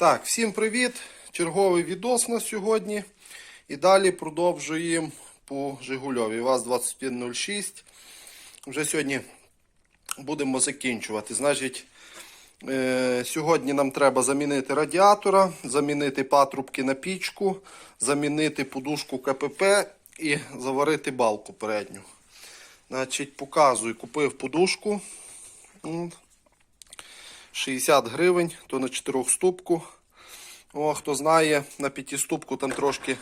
Так, всім привіт! Черговий відос на сьогодні. І далі продовжуємо по Жигульові. ВАЗ-2106. Вже сьогодні будемо закінчувати. Значить, е, сьогодні нам треба замінити радіатора, замінити патрубки на пічку, замінити подушку КПП і заварити балку передню. Значить, показую, купив подушку. М, 60 гривень, то на 4 ступку. О, хто знає, на п'ятиступку там трошки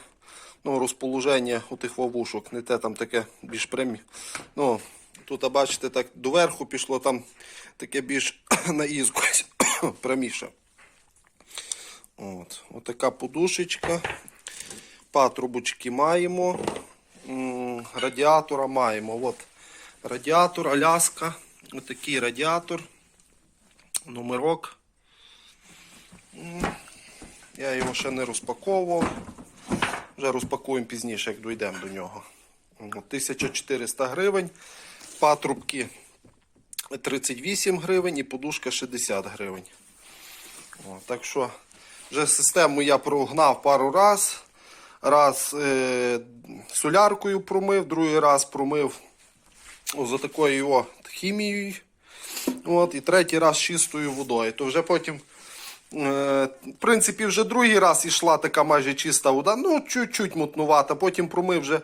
ну, розположення у тих вовушок. Не те там таке більш прямі. Ну, тут, бачите, так доверху пішло, там таке більш на ізкось пряміше. От, отака подушечка. Патрубочки маємо. Радіатора маємо. От радіатор, Аляска. Отакий радіатор. Номерок. Я його ще не розпаковував. Вже розпакуємо пізніше, як дійдемо до нього. 1400 гривень. Патрубки 38 гривень і подушка 60 гривень. Так що вже систему я прогнав пару раз. Раз е, соляркою промив, другий раз промив за такою о, хімією. От, і третій раз чистою водою. То вже потім, е, в принципі, вже другий раз йшла така майже чиста вода. Ну, чуть-чуть мутнувата. Потім промив вже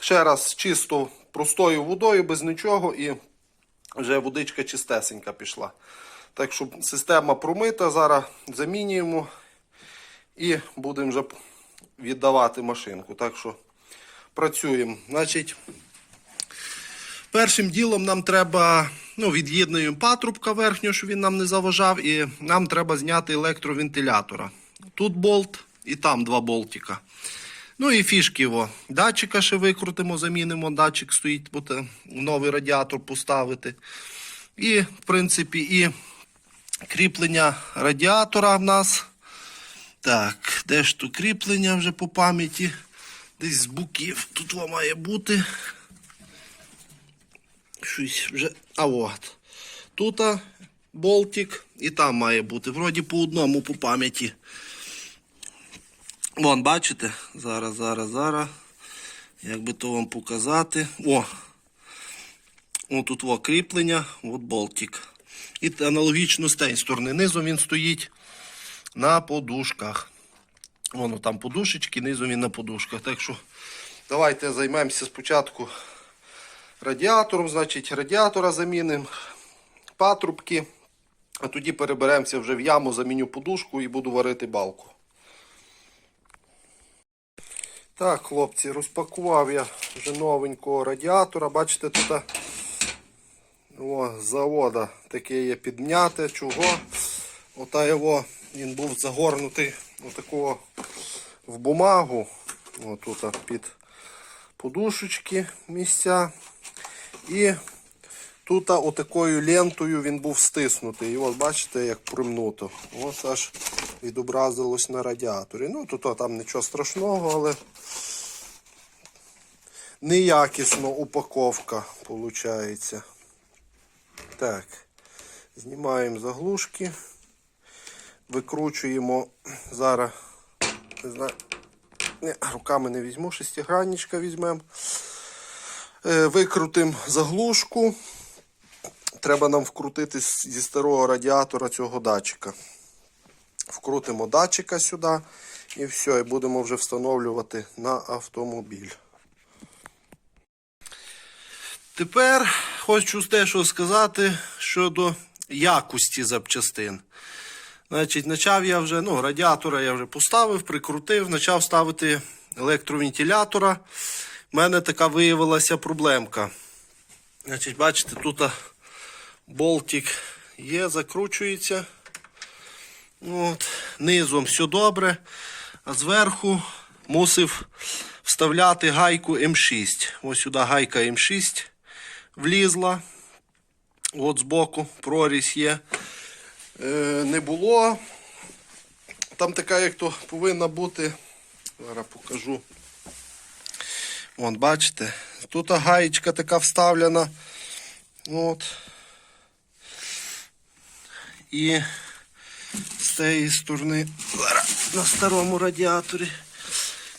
ще раз чисто простою водою, без нічого, і вже водичка чистесенька пішла. Так що система промита, зараз замінюємо і будемо вже віддавати машинку. Так що працюємо. Значить, першим ділом нам треба ну, від'єднуємо патрубка верхнього, щоб він нам не заважав, і нам треба зняти електровентилятора. Тут болт і там два болтика. Ну і фішки його. Датчика ще викрутимо, замінимо. Датчик стоїть, бо те- новий радіатор поставити. І, в принципі, і кріплення радіатора в нас. Так, де ж тут кріплення вже по пам'яті? Десь з боків. Тут воно має бути. Щось вже. А от. Тут болтик і там має бути. Вроді по одному по пам'яті. Вон, бачите? Зараз, зараз, зараз. Як би то вам показати. О! О, тут во кріплення, от болтик. І аналогічно з тієї сторони. Низом він стоїть на подушках. Воно там подушечки, низом він на подушках. Так що давайте займемося спочатку радіатором. Значить, радіатора замінимо, патрубки. А тоді переберемося вже в яму, заміню подушку і буду варити балку. Так, хлопці, розпакував я вже новенького радіатора. Бачите, тут о, завода таке є підняте. Чого? Ота його, він був загорнутий отакого в бумагу. О, тут під подушечки місця. І тут отакою лентою він був стиснутий. І от бачите, як примнуто. Ось аж відобразилось на радіаторі. Ну, тут там нічого страшного, але неякісно упаковка виходить. Так, знімаємо заглушки, викручуємо зараз, не знаю, руками не візьму, шестигранничка візьмемо. Е, Викрутимо заглушку. Треба нам вкрутити зі старого радіатора цього датчика. Вкрутимо датчика сюди і все, і будемо вже встановлювати на автомобіль. Тепер хочу те, що сказати щодо якості запчастин. Значить, почав я вже, ну, радіатора я вже поставив, прикрутив, почав ставити електровентилятора. У мене така виявилася проблемка. Значить, бачите, тут болтик є, закручується. От, низом все добре, а зверху мусив вставляти гайку М6. Ось сюди гайка М6 влізла. От збоку прорізь є. Е, не було. Там така, як то повинна бути. Зараз покажу. Вон, бачите, тут гаєчка така вставлена. От. І з цієї сторони на старому радіаторі.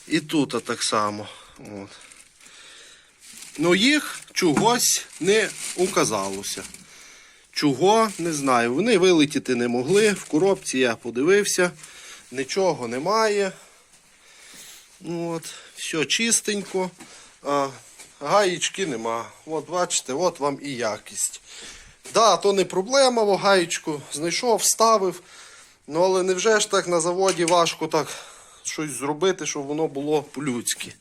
І тут так само. От. Ну їх чогось не указалося. Чого не знаю. Вони вилетіти не могли. В коробці я подивився. Нічого немає. От, все чистенько. А, гаєчки нема. От бачите, от вам і якість. Да, то не проблема, во гаєчку знайшов, вставив. Ну але невже ж так на заводі важко так щось зробити, щоб воно було по-людськи.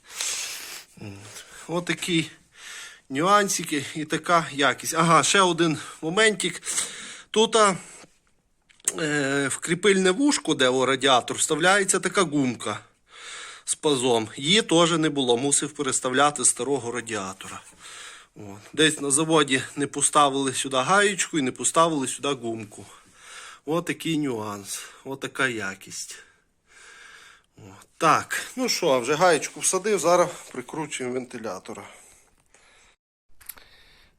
От такий нюансики і така якість. Ага, ще один моментик. Тут е, в кріпильне вушко, де о, радіатор, вставляється така гумка з пазом. Її теж не було, мусив переставляти старого радіатора. От. Десь на заводі не поставили сюди гаєчку і не поставили сюди гумку. Ось такий нюанс, ось така якість. От. Так, ну що, вже гаєчку всадив, зараз прикручуємо вентилятора.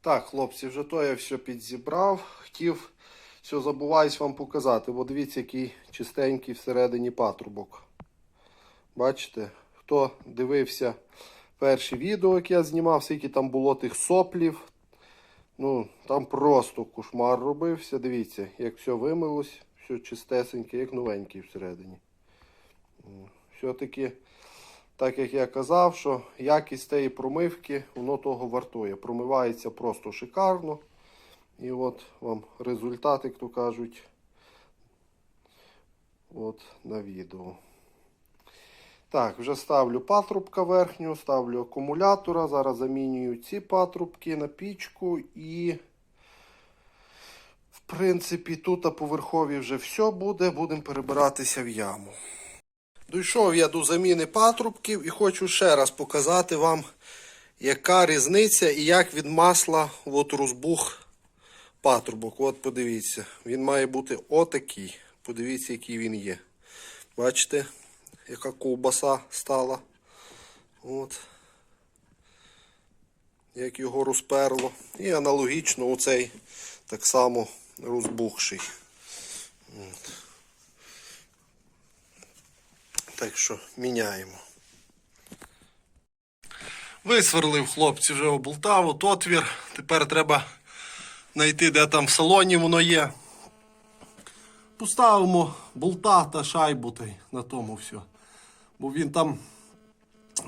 Так, хлопці, вже то я все підзібрав. Хотів, все забуваюсь вам показати. Бо дивіться, який чистенький всередині патрубок. Бачите, хто дивився перші відео, як я знімав, скільки там було тих соплів. Ну, там просто кошмар робився. Дивіться, як все вимилось, все чистесеньке, як новенький всередині. Все-таки, так як я казав, що якість тієї промивки, воно того вартує. Промивається просто шикарно. І от вам результат, як то кажуть, от на відео. Так, вже ставлю патрубка верхнього, ставлю акумулятора. Зараз замінюю ці патрубки на пічку і, в принципі, тут по верхові вже все буде. Будемо перебиратися в яму. Дійшов я до заміни патрубків і хочу ще раз показати вам, яка різниця і як від масла от розбух патрубок. От подивіться, він має бути отакий. Подивіться, який він є. Бачите, яка ковбаса стала. От. Як його розперло. І аналогічно оцей так само розбухший. От. Так що міняємо. Висверлив хлопці вже оболтав, от отвір. Тепер треба знайти, де там в салоні воно є. Поставимо болта та шайбу на тому все. Бо він там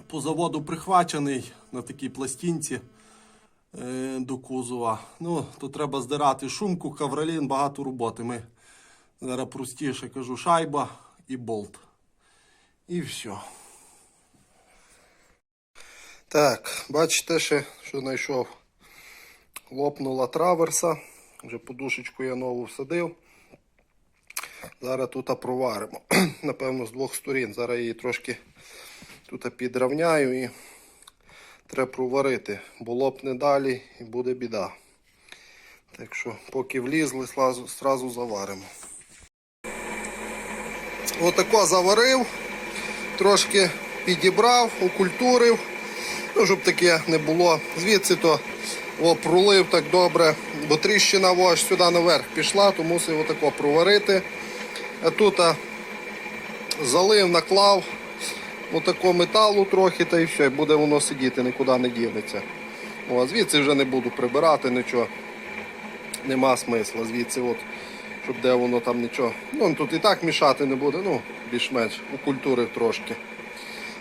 по заводу прихвачений на такій пластинці е, до кузова. Ну, то треба здирати шумку, кавролін, багато роботи. Ми зараз простіше кажу, шайба і болт. І все. Так, бачите ще, що знайшов. Лопнула траверса. Вже подушечку я нову всадив. Зараз тут проваримо. Напевно, з двох сторін. Зараз її трошки тут підравняю і треба проварити, бо лопне далі і буде біда. Так що, поки влізли, сразу заваримо. Отако заварив, трошки підібрав, окультурив, ну, щоб таке не було. Звідси то о, пролив так добре, бо тріщина ось сюди наверх пішла, то мусив отако проварити. А тут залив, наклав отако металу трохи та і все, і буде воно сидіти, нікуди не дінеться. О, звідси вже не буду прибирати нічого. Нема смисла. Звідси, от, щоб де воно там нічого. Ну тут і так мішати не буде, ну, більш-менш у культури трошки.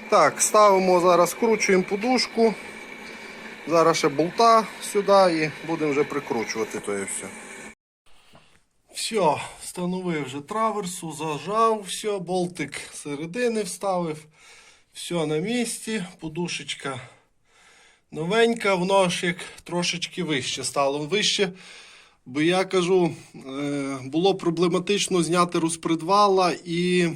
Так, ставимо зараз, скручуємо подушку. Зараз ще болта сюди і будемо вже прикручувати то і все. Все, встановив вже траверсу, зажав, все, болтик середини вставив. Все на місці, подушечка новенька, воно ж як трошечки вище стало. Вище, бо я кажу, е, було проблематично зняти розпредвала і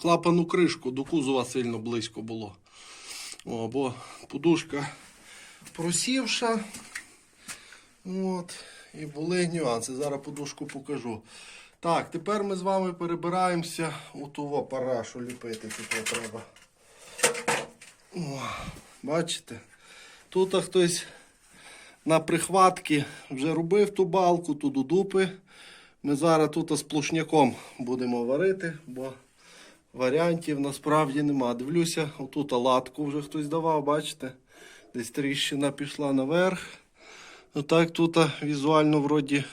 клапану кришку до кузова сильно близько було. О, бо подушка просівша. От. І були нюанси. Зараз подушку покажу. Так, тепер ми з вами перебираємося у того парашу ліпити тут треба. О, бачите? Тут хтось на прихватки вже робив ту балку, ту до дупи Ми зараз тут з плушняком будемо варити, бо варіантів насправді нема. Дивлюся, отут латку вже хтось давав, бачите? Десь тріщина пішла наверх. Отак тут візуально вроді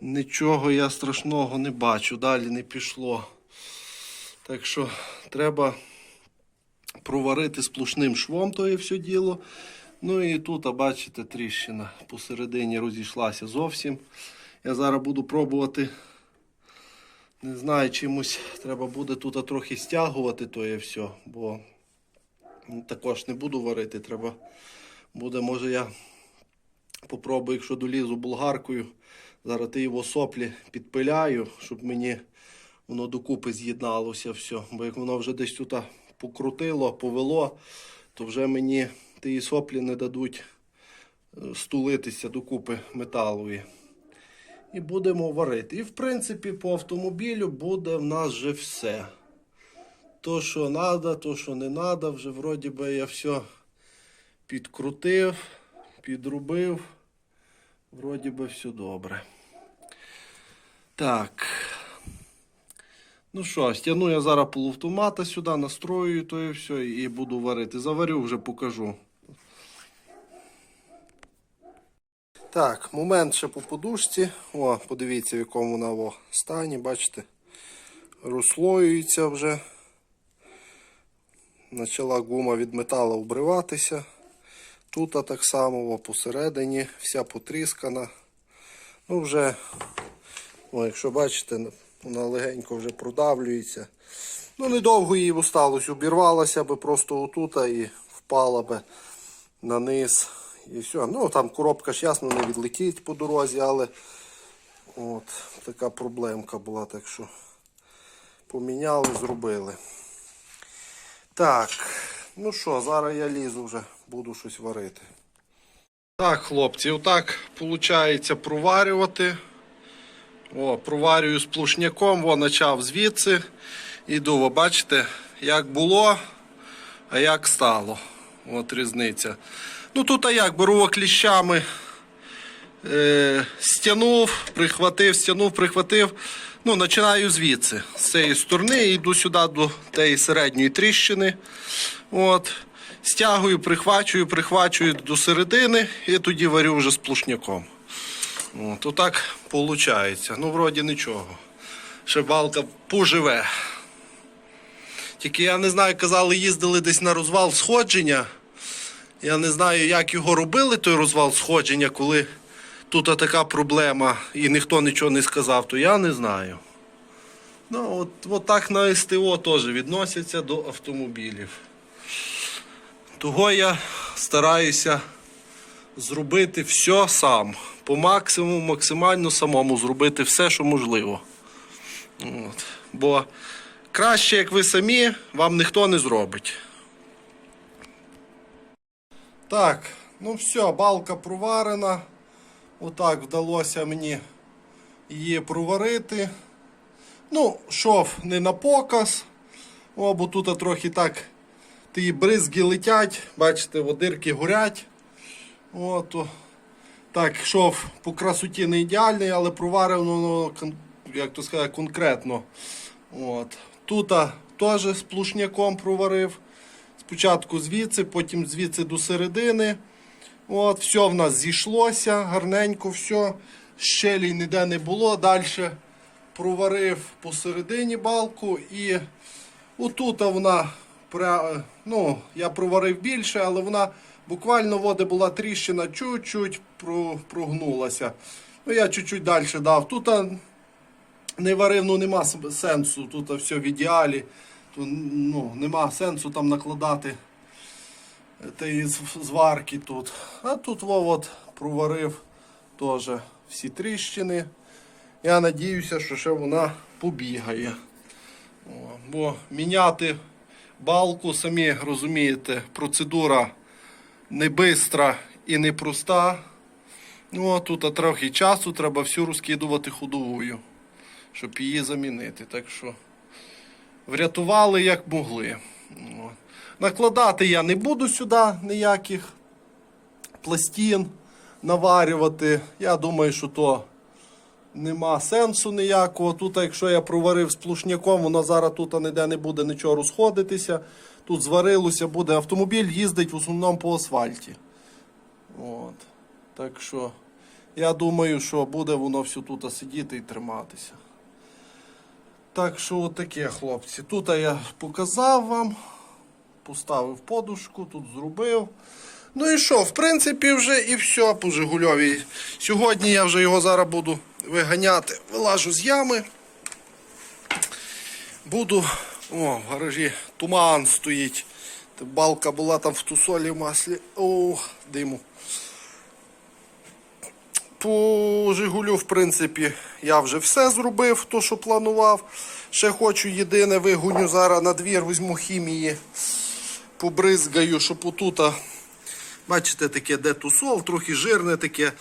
нічого я страшного не бачу, далі не пішло. Так що треба проварити сплошним швом то є все діло. Ну і тут, бачите, тріщина посередині розійшлася зовсім. Я зараз буду пробувати. Не знаю, чимось треба буде тут трохи стягувати то є все, бо також не буду варити. Треба буде, може я попробую, якщо долізу болгаркою. Зараз ти його соплі підпиляю, щоб мені воно докупи з'єдналося все. Бо як воно вже десь тут покрутило, повело, то вже мені ті соплі не дадуть е, стулитися докупи металові. І будемо варити. І в принципі по автомобілю буде в нас вже все. То, що треба, то, що не треба, вже вроді би я все підкрутив, підрубив. Вроді би все добре. Так. Ну що, стягну я зараз полуавтомата сюди, настрою то і все, і буду варити. Заварю, вже покажу. Так, момент ще по подушці. О, подивіться, в якому вона о, стані, бачите? Розслоюється вже. Почала гума від металу обриватися. Тут так само посередині, вся потріскана. Ну вже, о, якщо бачите, вона легенько вже продавлюється. Ну, недовго їй осталось, обірвалася би просто отут і впала би на низ. І все. Ну там коробка ж ясно не відлетить по дорозі, але от така проблемка була, так що поміняли, зробили. Так, ну що, зараз я лізу вже, буду щось варити. Так, хлопці, отак виходить проварювати. О, проварюю з плушняком, о, почав звідси. Іду, ви бачите, як було, а як стало. От різниця. Ну тут а як, беру кліщами, е, стягнув, прихватив, стягнув, прихватив. Ну, починаю звідси, з цієї сторони, йду сюди до тієї середньої тріщини. От. Стягую, прихвачую, прихвачую до середини і тоді варю вже з плушняком. От, отак виходить. Ну, вроді нічого. Ще балка поживе. Тільки я не знаю, казали, їздили десь на розвал сходження. Я не знаю, як його робили, той розвал сходження, коли тут така проблема і ніхто нічого не сказав, то я не знаю. Ну, от, от так на СТО теж відносяться до автомобілів. Того я стараюся зробити все сам. По максимуму, максимально самому зробити все, що можливо. От. Бо краще, як ви самі, вам ніхто не зробить. Так, ну все, балка проварена. Отак вдалося мені її проварити. Ну, шов не на показ. О, бо тут трохи так ті бризги летять, бачите, водирки горять. От, так, шов по красоті не ідеальний, але проварено, ну, як то сказати, конкретно. От. Тут теж з плушняком проварив. Спочатку звідси, потім звідси до середини. От, все в нас зійшлося, гарненько все. Щелій ніде не було. Далі проварив посередині балку і отут вона ну, я проварив більше, але вона буквально води була тріщина, чуть-чуть прогнулася. Ну, я чуть-чуть далі дав. Тут не варив, ну нема сенсу. Тут все в ідеалі. Тут, ну, нема сенсу там накладати тієї зварки тут. А тут во, проварив теж всі тріщини. Я надіюся, що ще вона побігає. Бо міняти балку, самі розумієте, процедура не бистра і не проста. Ну, а тут трохи часу треба всю розкидувати ходовою, щоб її замінити. Так що врятували як могли. Накладати я не буду сюди ніяких пластин наварювати. Я думаю, що то нема сенсу ніякого. Тут, якщо я проварив з плушняком, воно зараз тут ніде не буде нічого розходитися. Тут зварилося, буде автомобіль їздить в основному по асфальті. От. Так що я думаю, що буде воно все тут сидіти і триматися. Так що отаке, хлопці. Тут я показав вам, поставив подушку, тут зробив. Ну і що, в принципі, вже і все по Жигульові. Сьогодні я вже його зараз буду виганяти. Вилажу з ями. Буду. О, в гаражі туман стоїть. Балка була там в тусолі в маслі. О, диму. По Жигулю, в принципі, я вже все зробив, то, що планував. Ще хочу єдине вигоню зараз на двір, візьму хімії, побризгаю, щоб отута. Бачите, таке де тусол, трохи жирне таке.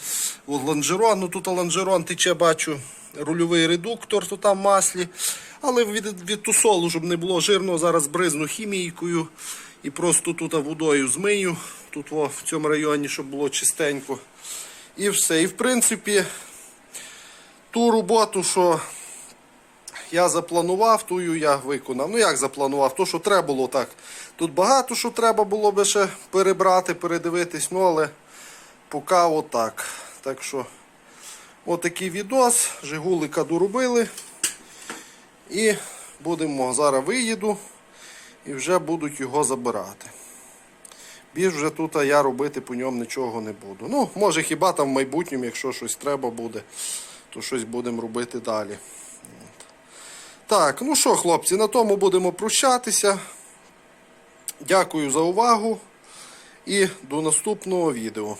От лонжерон, ну тут лонжерон тече, бачу, рульовий редуктор, то там маслі. Але від, від тусолу, щоб не було жирного, зараз бризну хімійкою і просто тут водою змию. Тут о, в цьому районі, щоб було чистенько. І все. І в принципі, ту роботу, що я запланував, тую я виконав. Ну як запланував? То, що треба було так. Тут багато що треба було би ще перебрати, передивитись, ну але поки отак. Так що, отакий відос. Жигулика доробили. І будемо зараз виїду і вже будуть його забирати. Більш вже тут я робити по ньому нічого не буду. Ну, може хіба там в майбутньому, якщо щось треба буде, то щось будемо робити далі. Так, ну що, хлопці, на тому будемо прощатися. Дякую за увагу і до наступного відео.